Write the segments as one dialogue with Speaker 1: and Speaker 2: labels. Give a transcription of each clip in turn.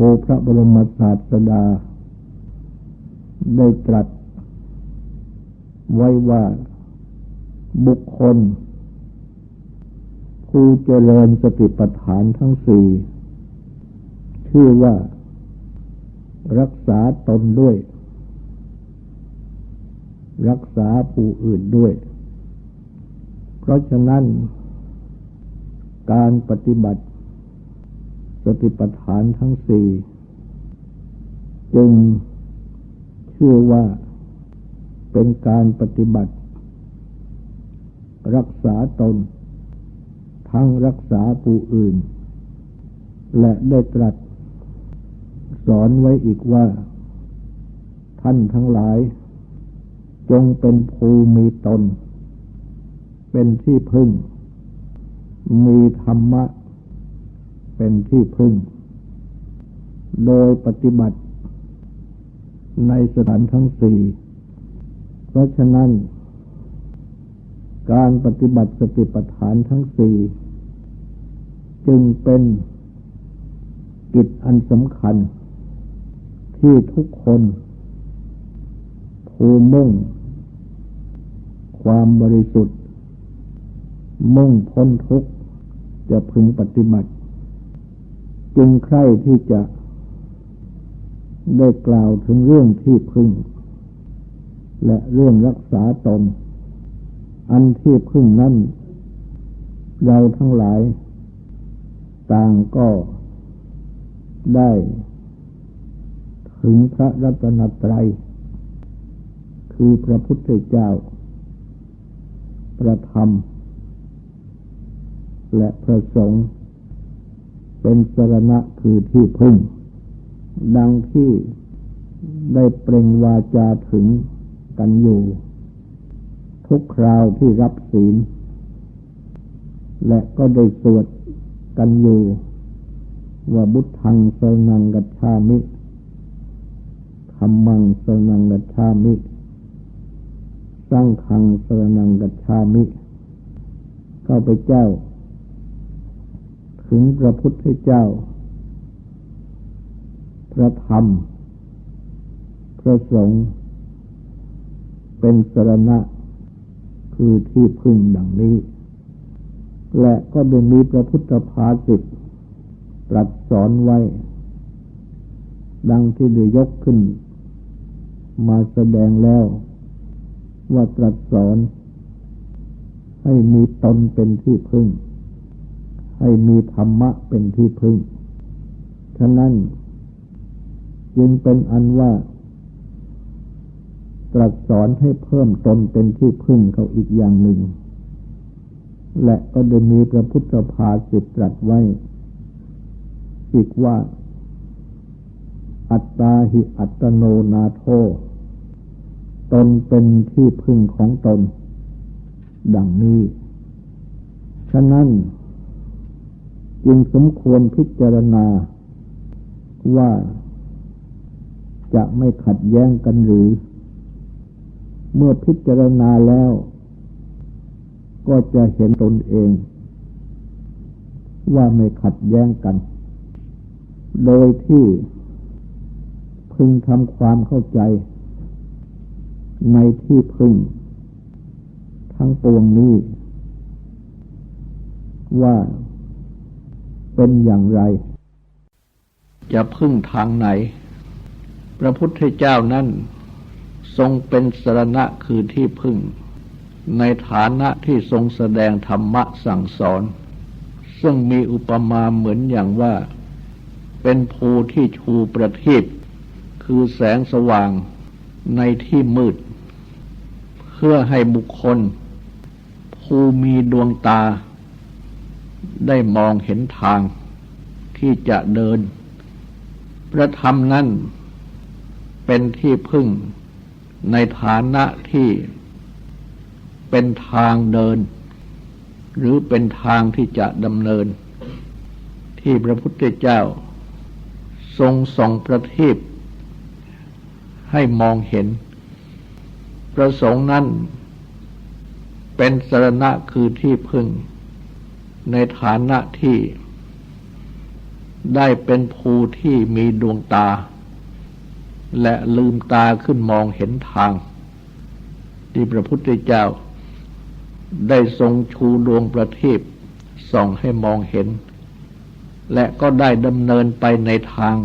Speaker 1: โอพระบรมศาสดา ได้ตรัส ไว้ว่าบุคคล ผู้เจริญสติปัฏฐานทั้งสี่ชื่อว่า รักษาตนด้วย รักษาผู้อื่นด้วย เพราะฉะนั้น การปฏิบัติ สติปัฏฐานทั้งสี่จึงเชื่อว่าเป็นการปฏิบัติ รักษาตน ทั้งรักษาผู้อื่น และได้ตรัส สอนไว้อีกว่า ท่านทั้งหลาย จงเป็นภูมีตน เป็นที่พึ่ง มีธรรมะ เป็นที่พึ่ง โดยปฏิบัติในสถานทั้งสี่ เพราะฉะนั้น การปฏิบัติสติปัฏฐานทั้งสี่ จึงเป็นกิจอันสำคัญ ที่ทุกคนภูมุ่ง ความบริสุทธิ์ มุ่งพ้นทุกข์จะพึงปฏิบัติ จึงใคร่ที่จะได้กล่าวถึงเรื่องที่พึ่ง และเรื่องรักษาตน อันที่พึ่งนั้นเราทั้งหลาย ต่างก็ได้ ถึงพระรัตนตรัย คือพระพุทธเจ้าประธรรม และพระสงฆ์ เป็นสรณะคือที่พึ่ง ดังที่ได้เปล่งวาจาถึงกันอยู่ ทุกคราวที่รับศีล และก็ได้สวดกันอยู่ ว่าบุตทังเสนังกัจฉามิธรรมังเสนังกัจฉามิ สร้างขังเสนังกัจฉามิ เข้าพเจ้า ถึงพระพุทธเจ้า พระธรรม พระสงฆ์เป็นสรณะคือที่พึ่งดังนี้ และก็ได้มีพระพุทธภาสิตตรัสสอนไว้ ดังที่ได้ยกขึ้น มาแสดงแล้ว ว่าตรัสสอน ให้มีตนเป็นที่พึ่ง ให้มีธรรมะเป็นที่พึ่ง ฉะนั้น จึงเป็นอันว่า ตรัสสอนให้เพิ่มตนเป็นที่พึ่งเขาอีกอย่างหนึ่ง และก็ได้มีพระพุทธภาสิตตรัสไว้ อีกว่า อัตตาหิอัตโนนาโท ตนเป็นที่พึ่งของตน ดังนี้ ฉะนั้น จึงสมควรพิจารณาว่าจะไม่ขัดแย้งกันหรือ เมื่อพิจารณาแล้ว ก็จะเห็นตนเอง ว่าไม่ขัดแย้งกัน โดยที่พึงทำความเข้าใจ ในที่พึง ทั้งปวงนี้ ว่า เป็นอย่างไร จะพึ่งทางไหน พระพุทธเจ้านั้นทรงเป็นสรณะคือที่พึ่ง ในฐานะที่ทรงแสดงธรรมะสั่งสอน ซึ่งมีอุปมาเหมือนอย่างว่า เป็นภูที่ชูประทีปคือแสงสว่างในที่มืด เพื่อให้บุคคล ผู้มีดวงตา ได้มองเห็นทางที่จะเดิน พระธรรมนั้นเป็นที่พึ่งในฐานะที่เป็นทางเดิน หรือเป็นทางที่จะดำเนิน ที่พระพุทธเจ้า ทรงส่องประทีปให้มองเห็น ประสงค์นั้นเป็นสรณะคือที่พึ่ง ในฐานะที่ได้เป็นภูที่มีดวงตา และลืมตาขึ้นมองเห็นทาง ที่พระพุทธเจ้า ได้ทรงชูดวงประทีปส่องให้มองเห็น และก็ได้ดำเนินไปในทาง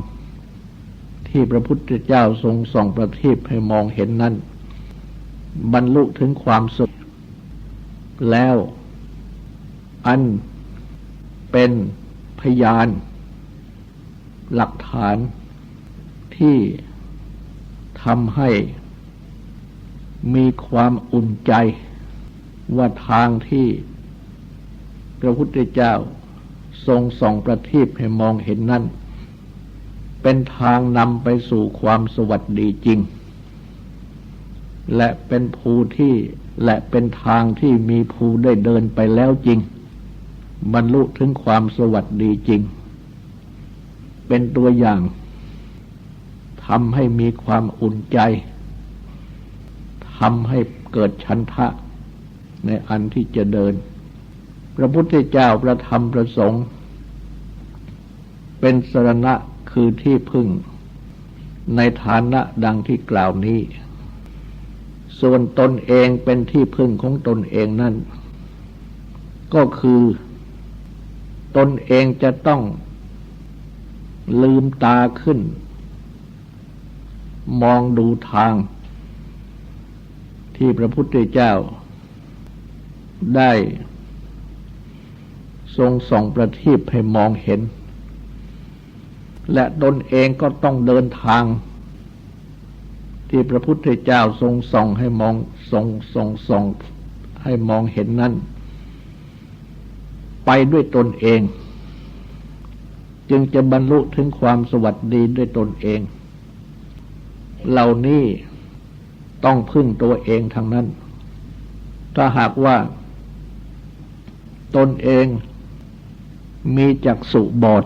Speaker 1: ที่พระพุทธเจ้าทรงส่องประทีปให้มองเห็นนั้น บรรลุถึงความสุขแล้วอัน เป็นพยาน หลักฐานที่ทำให้มีความอุ่นใจว่าทางที่พระพุทธเจ้าทรงส่องประทีปให้มองเห็นนั้น เป็นทางนำไปสู่ความสวัสดีจริง และเป็นภูที่และเป็นทางที่มีภูได้เดินไปแล้วจริง บรรลุถึงความสวัสดีจริง เป็นตัวอย่างทำให้มีความอุ่นใจทำให้เกิดชันทะในอันที่จะเดิน พระพุทธเจ้าประธรรมประสงค์ เป็นสรณะคือที่พึ่ง ในฐานะดังที่กล่าวนี้ ส่วนตนเองเป็นที่พึ่งของตนเองนั่น ก็คือ ตนเองจะต้องลืมตาขึ้น มองดูทาง ที่พระพุทธเจ้า ได้ ทรงส่องประทีปให้มองเห็น และตนเองก็ต้องเดินทาง ที่พระพุทธเจ้าทรงส่องให้มองทรงทรงส่องให้มองเห็นนั้น ไปด้วยตนเอง จึงจะบรรลุถึงความสวัสดีด้วยตนเอง เหล่านี้ต้องพึ่งตัวเองทางนั้น ถ้าหากว่า ตนเองมีจักสุบอด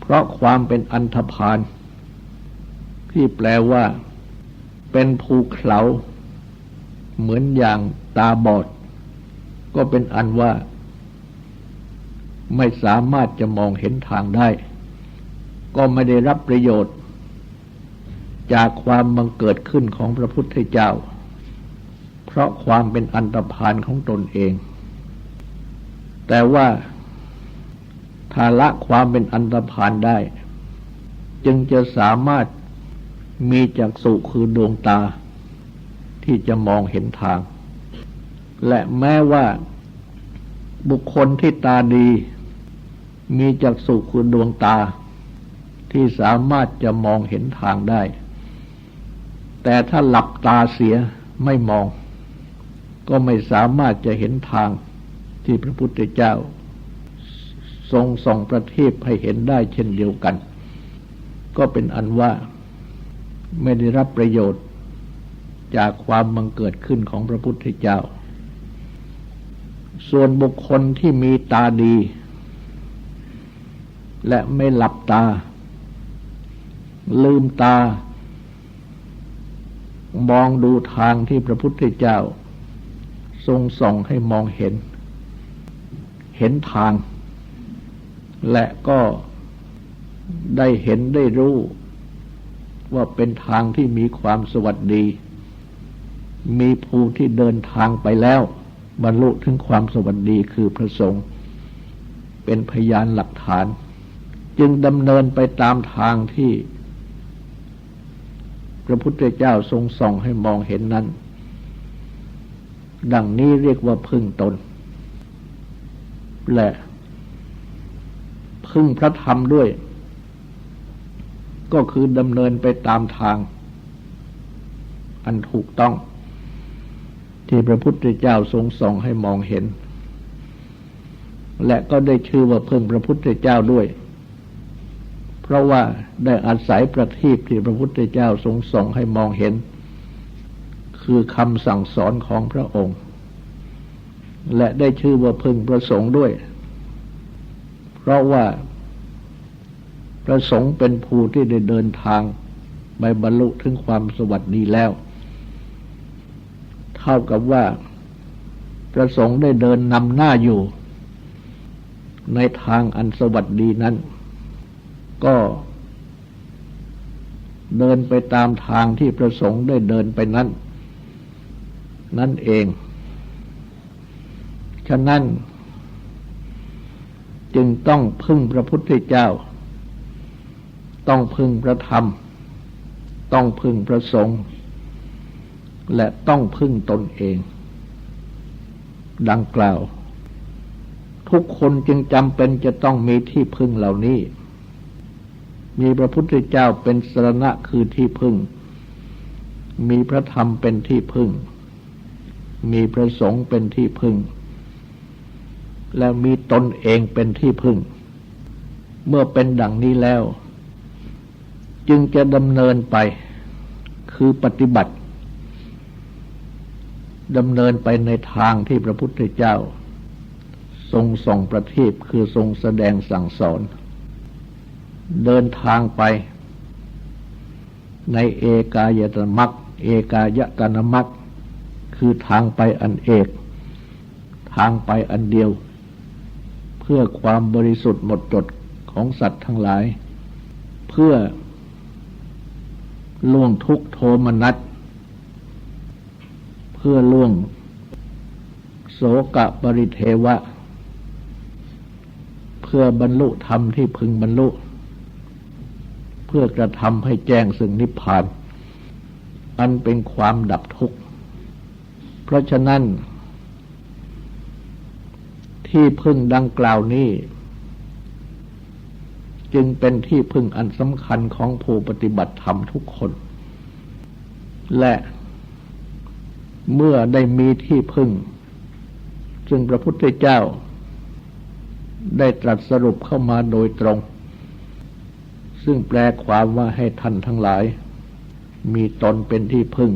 Speaker 1: เพราะความเป็นอันธพาลที่แปลว่า เป็นภูเขาเหมือนอย่างตาบอด ก็เป็นอันว่า ไม่สามารถจะมองเห็นทางได้ ก็ไม่ได้รับประโยชน์ จากความบังเกิดขึ้นของพระพุทธเจ้า เพราะความเป็นอันตรพานของตนเอง แต่ว่าถ้าละความเป็นอันตรพานได้ จึงจะสามารถมีจักษุคือดวงตา ที่จะมองเห็นทาง และแม้ว่าบุคคลที่ตาดี มีจักษุคือดวงตา ที่สามารถจะมองเห็นทางได้ แต่ถ้าหลับตาเสียไม่มอง ก็ไม่สามารถจะเห็นทางที่พระพุทธเจ้า ทรงส่องประทีปให้เห็นได้เช่นเดียวกัน ก็เป็นอันว่าไม่ได้รับประโยชน์จากความบังเกิดขึ้นของพระพุทธเจ้า ส่วนบุคคลที่มีตาดี และไม่หลับตา ลืมตา มองดูทางที่พระพุทธเจ้า ทรงส่องให้มองเห็น เห็นทาง และก็ได้เห็นได้รู้ ว่าเป็นทางที่มีความสวัสดี มีผู้ที่เดินทางไปแล้ว บรรลุถึงความสวัสดีคือพระสงฆ์เป็นพยานหลักฐาน จึงดำเนินไปตามทางที่ พระพุทธเจ้าทรงส่องให้มองเห็นนั้น ดังนี้เรียกว่าพึ่งตน และพึ่งพระธรรมด้วย ก็คือดำเนินไปตามทาง อันถูกต้อง ที่พระพุทธเจ้าทรงส่องให้มองเห็น และก็ได้ชื่อว่าพึ่งพระพุทธเจ้าด้วย เพราะว่าได้อาศัยประทีปที่พระพุทธเจ้าทรงส่งให้มองเห็น คือคำสั่งสอนของพระองค์ และได้ชื่อว่าพึงประสงค์ด้วย เพราะว่าประสงค์เป็นผู้ที่ได้เดินทางไปบรรลุถึงความสวัสดีแล้ว เท่ากับว่าประสงค์ได้เดินนำหน้าอยู่ ในทางอันสวัสดีนั้น ก็เดินไปตามทางที่ประสงค์ได้เดินไปนั้น นั่นเอง ฉะนั้น จึงต้องพึ่งพระพุทธเจ้า ต้องพึ่งพระธรรม ต้องพึ่งพระสงฆ์และต้องพึ่งตนเอง ดังกล่าว ทุกคนจึงจำเป็นจะต้องมีที่พึ่งเหล่านี้ มีพระพุทธเจ้าเป็นสรณะคือที่พึ่ง มีพระธรรมเป็นที่พึ่ง มีพระสงฆ์เป็นที่พึ่ง และมีตนเองเป็นที่พึ่ง เมื่อเป็นดังนี้แล้ว จึงจะดำเนินไปคือปฏิบัติดำเนินไปในทางที่พระพุทธเจ้า ทรงส่งประทีปคือทรงแสดงสั่งสอน เดินทางไป ในเอกายตมักเอกายตนมักคือทางไปอันเอก ทางไปอันเดียว เพื่อความบริสุทธิ์หมดจดของสัตว์ทั้งหลาย เพื่อล่วงทุกโทมนัสเพื่อล่วง โสกะปริเทวะ เพื่อบรรลุธรรมที่พึงบรรลุ พื่อกระทำให้แจ้งซึ่งนิพพาน อันเป็นความดับทุกข์ เพราะฉะนั้น ที่พึ่งดังกล่าวนี้ จึงเป็นที่พึ่งอันสำคัญของผู้ปฏิบัติธรรมทุกคน และเมื่อได้มีที่พึ่งจึงพระพุทธเจ้าได้ตรัสสรุปเข้ามาโดยตรง ซึ่งแปลความว่าให้ท่านทั้งหลาย มีตนเป็นที่พึ่ง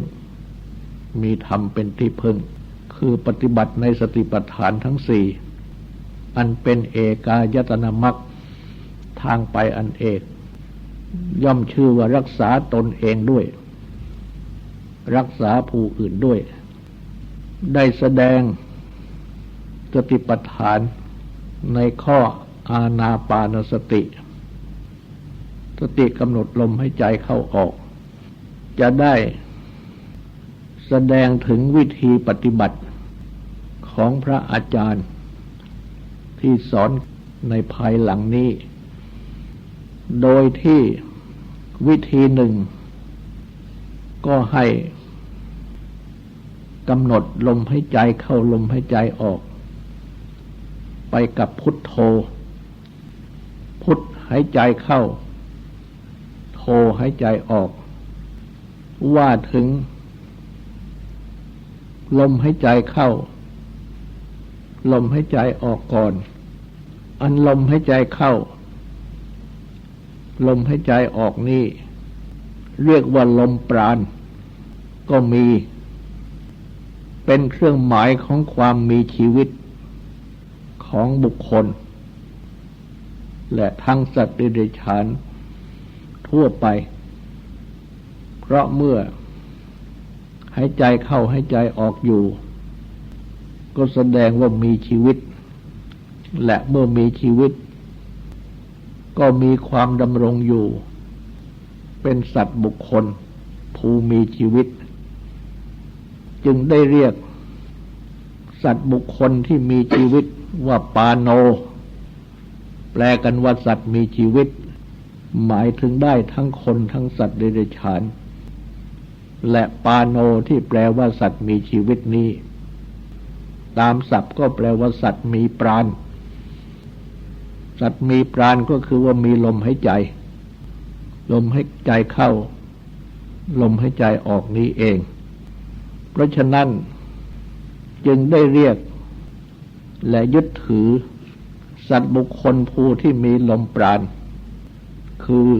Speaker 1: มีธรรมเป็นที่พึ่ง คือปฏิบัติในสติปัฏฐานทั้งสี่ อันเป็นเอกายตนามักทางไปอันเอก ย่อมชื่อว่ารักษาตนเองด้วย รักษาผู้อื่นด้วย ได้แสดงสติปัฏฐานในข้ออาณาปานสติ สติกำหนดลมให้ใจเข้าออก จะได้แสดงถึงวิธีปฏิบัติของพระอาจารย์ ที่สอนในภายหลังนี้ โดยที่วิธีหนึ่ง ก็ให้กำหนดลมให้ใจเข้าลมให้ใจออก ไปกับพุทโธ พุทหายใจเข้า โหายใจออก ว่าถึง ลมหายใจเข้า ลมหายใจออกก่อน อันลมหายใจเข้า ลมหายใจออกนี่ เรียกว่าลมปราณ ก็มี เป็นเครื่องหมายของความมีชีวิตของบุคคล และทั้งสัตว์ดิเรกชัน ทั่วไป เพราะเมื่อหายใจเข้าหายใจออกอยู่ ก็แสดงว่ามีชีวิต และเมื่อมีชีวิต ก็มีความดำรงอยู่ เป็นสัตว์บุคคล ผู้มีชีวิต จึงได้เรียก สัตว์บุคคลที่มีชีวิตว่าปาโน แปลกันว่าสัตว์มีชีวิต หมายถึงได้ทั้งคนทั้งสัตว์เดรัจฉาน และปาโนที่แปลว่าสัตว์มีชีวิตนี้ ตามศัพท์ก็แปลว่าสัตว์มีปราณ สัตว์มีปราณก็คือว่ามีลมหายใจ ลมหายใจเข้า ลมหายใจออกนี้เอง เพราะฉะนั้นจึงได้เรียกและยึดถือสัตว์บุคคลผู้ที่มีลมปราณ คือ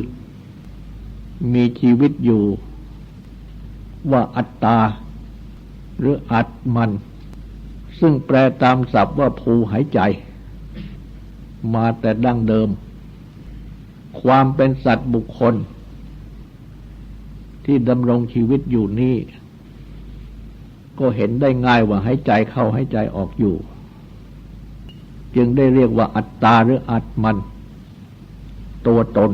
Speaker 1: มีชีวิตอยู่ ว่าอัตตา หรืออัตมัน ซึ่งแปลตามศัพท์ว่าภูหายใจ มาแต่ดั้งเดิม ความเป็นสัตว์บุคคล ที่ดำรงชีวิตอยู่นี่ก็เห็นได้ง่ายว่าหายใจเข้าหายใจออกอยู่ จึงได้เรียกว่าอัตตาหรืออัตมัน ตัวตน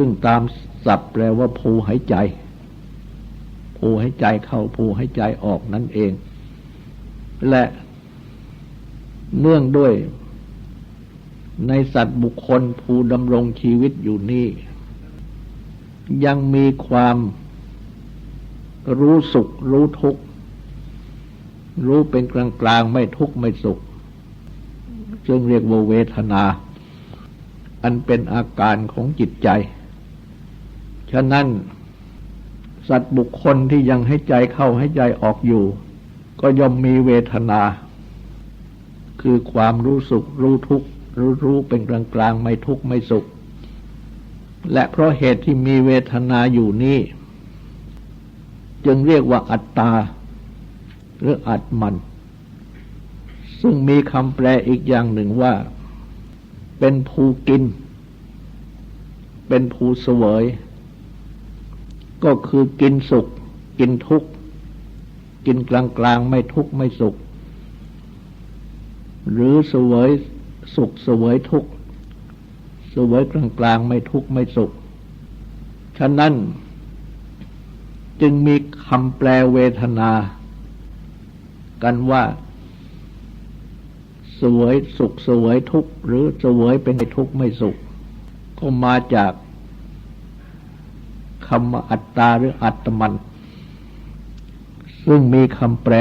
Speaker 1: ซึ่งตามศัพท์แปลว่าภูหายใจผู้ให้ใจเข้าผู้ให้ใจออกนั่นเอง และเนื่องด้วยในสัตว์บุคคลผู้ดำรงชีวิตอยู่นี่ ยังมีความรู้สุข รู้ทุกข์ รู้เป็นกลางกลางไม่ทุกข์ ไม่สุขจึงเรียกว่าเวทนา อันเป็นอาการของจิตใจ ฉะนั้น สัตว์บุคคลที่ยังให้ใจเข้าให้ใจออกอยู่ ก็ย่อมมีเวทนา คือความรู้สุขรู้ทุกข์รู้รู้เป็นกลางกลางไม่ทุกข์ไม่สุข และเพราะเหตุที่มีเวทนาอยู่นี้ จึงเรียกว่าอัตตา หรืออัตมัน ซึ่งมีคำแปลอีกอย่างหนึ่งว่า เป็นภูกิน เป็นภูเสวย ก็คือกินสุข กินทุกข์กินกลางกลางไม่ทุกข์ไม่สุข หรือเสวยสุขเสวยทุกข์เสวยกลางกลางไม่ทุกข์ไม่สุข ฉะนั้นจึงมีคำแปลเวทนา กันว่าสวยสุขสวยทุกข์หรือสวยเป็นทุกข์ไม่สุข ก็มาจาก คำว่าอัตตาหรืออัตมัน ซึ่งมีคำแปล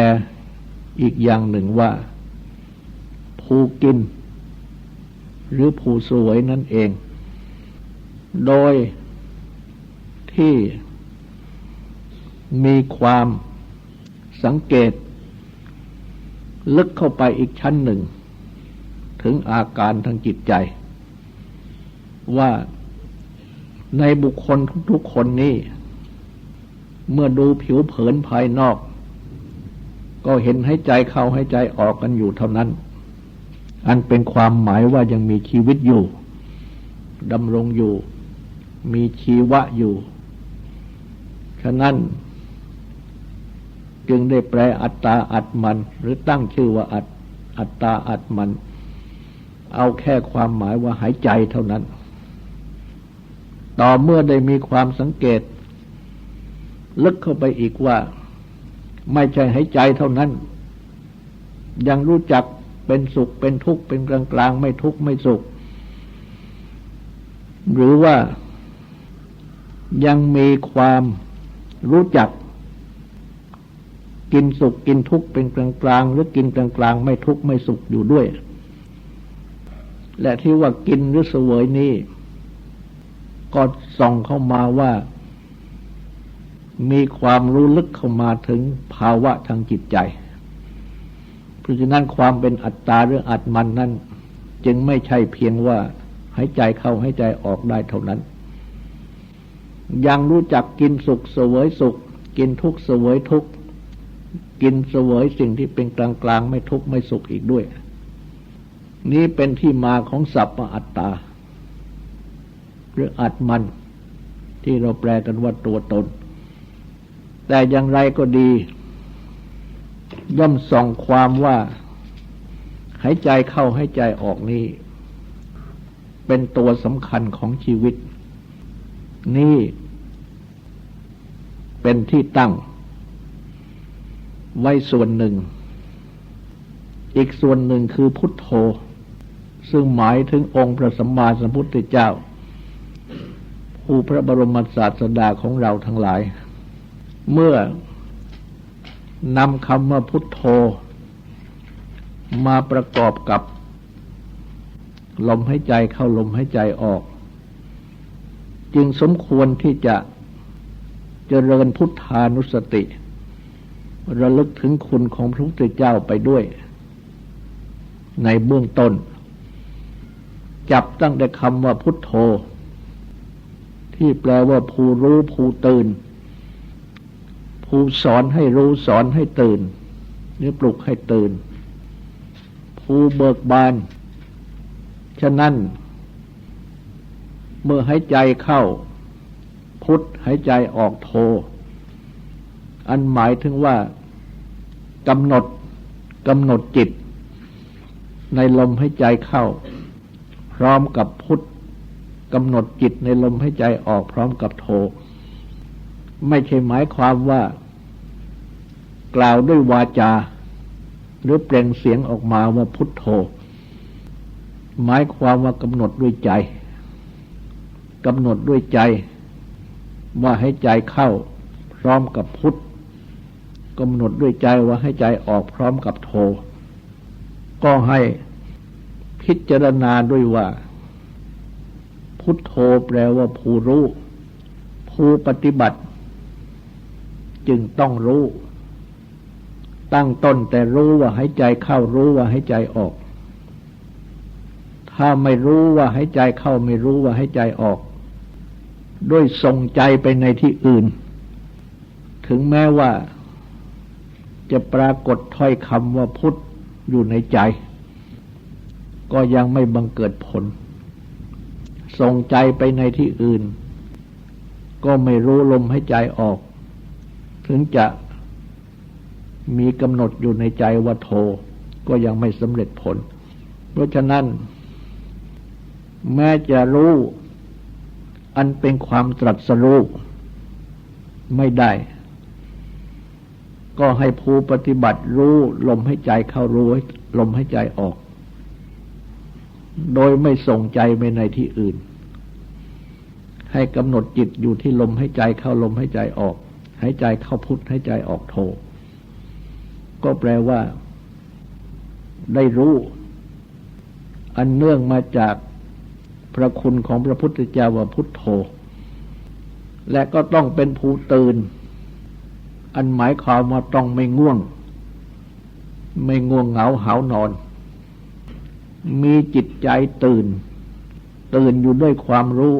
Speaker 1: อีกอย่างหนึ่งว่า ผู้กิน หรือผู้สวยนั่นเอง โดยที่มีความสังเกต ลึกเข้าไปอีกชั้นหนึ่ง ถึงอาการทางจิตใจ ว่า ในบุคคลทุกๆคนนี้ เมื่อดูผิวเผินภายนอก ก็เห็นให้ใจเข้าให้ใจออกกันอยู่เท่านั้น อันเป็นความหมายว่ายังมีชีวิตอยู่ดำรงอยู่ มีชีวะอยู่ ฉะนั้น จึงได้แปลอัตตาอัตมัน หรือตั้งชื่อว่าอัตอัตตาอัตมัน เอาแค่ความหมายว่าหายใจเท่านั้น ต่อเมื่อได้มีความสังเกต ลึกเข้าไปอีกว่า ไม่ใช่ให้ใจเท่านั้น ยังรู้จักเป็นสุขเป็นทุกข์เป็นกลางกลางไม่ทุกข์ไม่สุข หรือว่ายังมีความรู้จัก กินสุขกินทุกข์เป็นกลางกลางหรือกินกลางกลางไม่ทุกข์ไม่สุขอยู่ด้วย และที่ว่ากินหรือเสวยนี้ ก็ส่องเข้ามาว่า มีความรู้ลึกเข้ามาถึงภาวะทางจิตใจ เพราะฉะนั้นความเป็นอัตตาหรืออัตมันนั้น จึงไม่ใช่เพียงว่าหายใจเข้าหายใจออกได้เท่านั้น ยังรู้จักกินสุขเสวยสุข กินทุกข์เสวยทุกข์กินเสวยสิ่งที่เป็นกลางกลางไม่ทุกข์ไม่สุขอีกด้วย นี้เป็นที่มาของสัพพอัตตา หรืออัดมัน ที่เราแปลกันว่าตัวตน แต่อย่างไรก็ดี ย่อมส่องความว่าหายใจเข้าหายใจออกนี้ เป็นตัวสำคัญของชีวิต นี่เป็นที่ตั้ง ไว้ส่วนหนึ่ง อีกส่วนหนึ่งคือพุทโธ ซึ่งหมายถึงองค์พระสัมมาสัมพุทธเจ้า ผู้พระบรมศาสดาของเราทั้งหลาย เมื่อนำคำว่าพุทโธ มาประกอบกับ ลมหายใจเข้าลมหายใจออก จึงสมควรที่จะเจริญพุทธานุสติ ระลึกถึงคุณของพระพุทธเจ้าไปด้วย ในเบื้องต้น จับตั้งแต่คำว่าพุทโธ ที่แปลว่าผู้รู้ผู้ตื่น ผู้สอนให้รู้สอนให้ตื่น หรือปลุกให้ตื่น ผู้เบิกบาน ฉะนั้น เมื่อหายใจเข้า พุทธหายใจออกโท อันหมายถึงว่ากำหนดกำหนดจิต ในลมหายใจเข้า พร้อมกับพุทธ กำหนดจิตในลมหายใจออกพร้อมกับโท ไม่ใช่หมายความว่า กล่าวด้วยวาจา หรือเปล่งเสียงออกมาว่าพุทโธ หมายความว่ากำหนดด้วยใจกำหนดด้วยใจว่าให้ใจเข้าพร้อมกับพุทธกำหนดด้วยใจว่าให้ใจออกพร้อมกับโท ก็ให้พิจารณาด้วยว่า พุทโธแปลว่าผู้รู้ ผู้ปฏิบัติ จึงต้องรู้ ตั้งต้นแต่รู้ว่าให้ใจเข้ารู้ว่าให้ใจออก ถ้าไม่รู้ว่าให้ใจเข้าไม่รู้ว่าให้ใจออก ด้วยส่งใจไปในที่อื่น ถึงแม้ว่า จะปรากฏถ้อยคำว่าพุทธอยู่ในใจ ก็ยังไม่บังเกิดผล ส่งใจไปในที่อื่น ก็ไม่รู้ลมให้ใจออก ถึงจะมีกำหนดอยู่ในใจว่าโทก็ยังไม่สำเร็จผล เพราะฉะนั้น แม้จะรู้อันเป็นความตรัสรู้ไม่ได้ ก็ให้ผู้ปฏิบัติรู้ลมให้ใจเข้ารู้ลมให้ใจออก โดยไม่ส่งใจไปในที่อื่น ให้กำหนดจิตอยู่ที่ลมให้ใจเข้าลมให้ใจออก ให้ใจเข้าพุทธให้ใจออกโท ก็แปลว่า ได้รู้ อันเนื่องมาจากพระคุณของพระพุทธเจ้าว่าพุทโธ และก็ต้องเป็นผู้ตื่น อันหมายความว่าต้องไม่ง่วง ไม่ง่วงเหงาหานอน มีจิตใจตื่น ตื่นอยู่ด้วยความรู้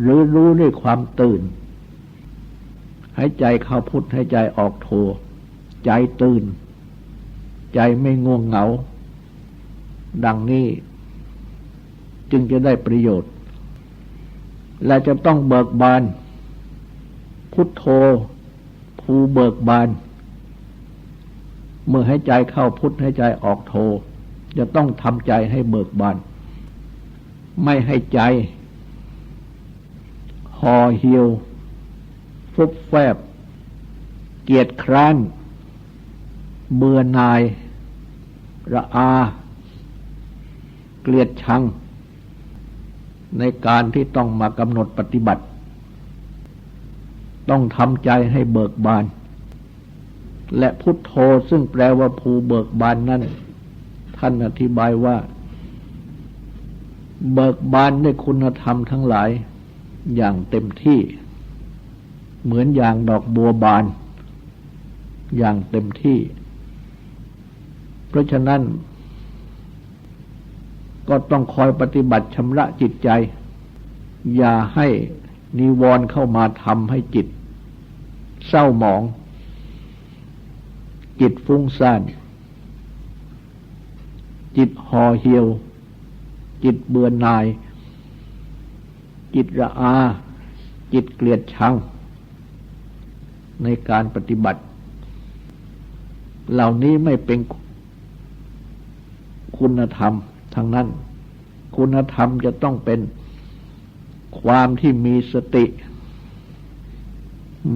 Speaker 1: หรือรู้ด้วยความตื่น ให้ใจเข้าพุทธให้ใจออกโท ใจตื่น ใจไม่ง่วงเหงา ดังนี้ จึงจะได้ประโยชน์ และจะต้องเบิกบาน พุทโธภูเบิกบาน เมื่อให้ใจเข้าพุทธให้ใจออกโท จะต้องทำใจให้เบิกบาน ไม่ให้ใจห่อเหี่ยว ฟุบแฟบ เกียดคร้านเบื่อนาย ระอา เกลียดชัง ในการที่ต้องมากำหนดปฏิบัติ ต้องทำใจให้เบิกบาน และพุทโธซึ่งแปลว่าภูเบิกบานนั้น ท่านอธิบายว่า เบิกบานด้วยคุณธรรมทั้งหลายอย่างเต็มที่ เหมือนอย่างดอกบัวบาน อย่างเต็มที่ เพราะฉะนั้น ก็ต้องคอยปฏิบัติชำระจิตใจ อย่าให้นิวรณ์เข้ามาทำให้จิต เศร้าหมอง จิตฟุ้งซ่าน จิตห่อเหี่ยว จิตเบื่อหน่าย จิตระอา จิตเกลียดชังในการปฏิบัติ เหล่านี้ไม่เป็นคุณธรรมทางนั้น คุณธรรมจะต้องเป็นความที่มีสติ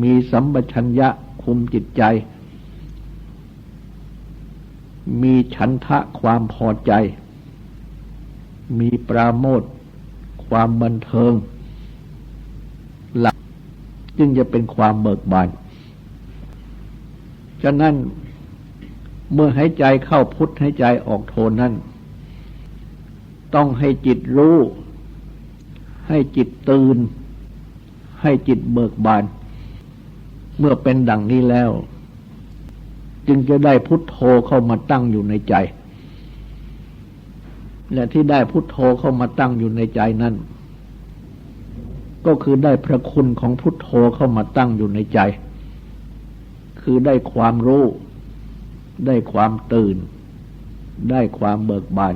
Speaker 1: มีสัมปชัญญะคุมจิตใจ มีฉันทะความพอใจ มีปราโมทความบันเทิง หลักจึงจะเป็นความเบิกบาน ฉะนั้นเมื่อหายใจเข้าพุทธหายใจออกโทนั้น ต้องให้จิตรู้ ให้จิตตื่น ให้จิตเบิกบาน เมื่อเป็นดังนี้แล้ว จึงจะได้พุทโธเข้ามาตั้งอยู่ในใจ และที่ได้พุทโธเข้ามาตั้งอยู่ในใจนั้น ก็คือได้พระคุณของพุทโธเข้ามาตั้งอยู่ในใจ คือได้ความรู้ ได้ความตื่น ได้ความเบิกบาน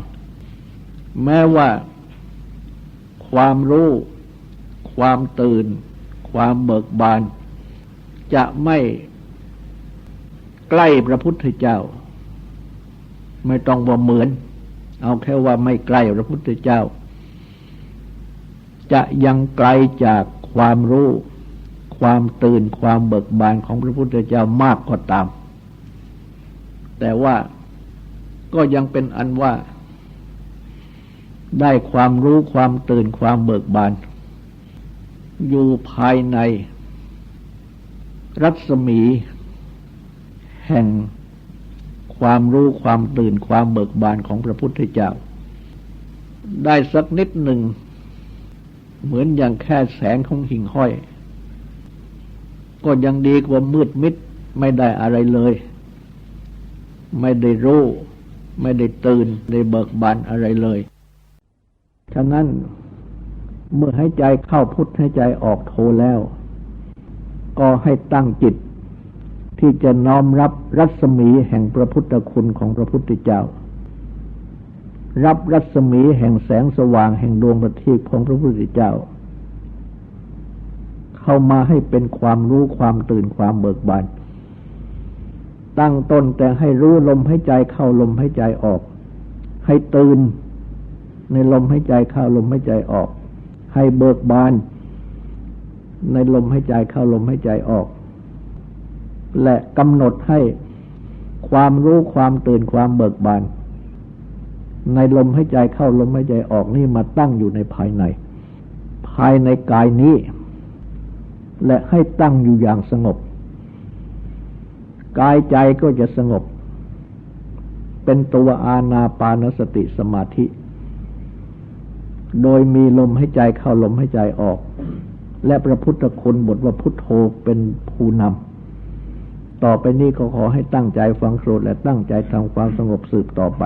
Speaker 1: แม้ว่าความรู้ ความตื่น ความเบิกบาน จะไม่ ใกล้พระพุทธเจ้า ไม่ต้องว่าเหมือน เอาแค่ว่าไม่ใกล้พระพุทธเจ้า จะยังไกลจากความรู้ ความตื่นความเบิกบานของพระพุทธเจ้ามากก็ตาม แต่ว่าก็ยังเป็นอันว่า ได้ความรู้ความตื่นความเบิกบาน อยู่ภายในรัศมี แห่งความรู้ความตื่นความเบิกบานของพระพุทธเจ้า ได้สักนิดหนึ่ง เหมือนอย่างแค่แสงของหิ่งห้อย ก็ยังดีกว่ามืดมิดไม่ได้อะไรเลย ไม่ได้รู้ ไม่ได้ตื่นได้เบิกบานอะไรเลย ฉะนั้นเมื่อให้ใจเข้าพุทธให้ใจออกโทแล้ว ก็ให้ตั้งจิต ที่จะน้อมรับรัศมีแห่งพระพุทธคุณของพระพุทธเจ้า รับรัศมีแห่งแสงสว่างแห่งดวงประทีปของพระพุทธเจ้า เข้ามาให้เป็นความรู้ความตื่นความเบิกบานตั้งต้นแต่ให้รู้ลมหายใจเข้าลมหายใจออก ให้ตื่นในลมหายใจเข้าลมหายใจออก ให้เบิกบาน ในลมหายใจเข้าลมหายใจออก และกำหนดให้ความรู้ความตื่นความเบิกบาน ในลมหายใจเข้าลมหายใจออกนี่มาตั้งอยู่ในภายใน ภายในกายนี้ และให้ตั้งอยู่อย่างสงบ กายใจก็จะสงบ เป็นตัวอาณาปานสติสมาธิ โดยมีลมให้ใจเข้าลมให้ใจออก และพระพุทธคุณบทว่าพุทโธเป็นผู้นำ ต่อไปนี้ก็ขอให้ตั้งใจฟังโสดและตั้งใจทำความสงบสืบต่อไป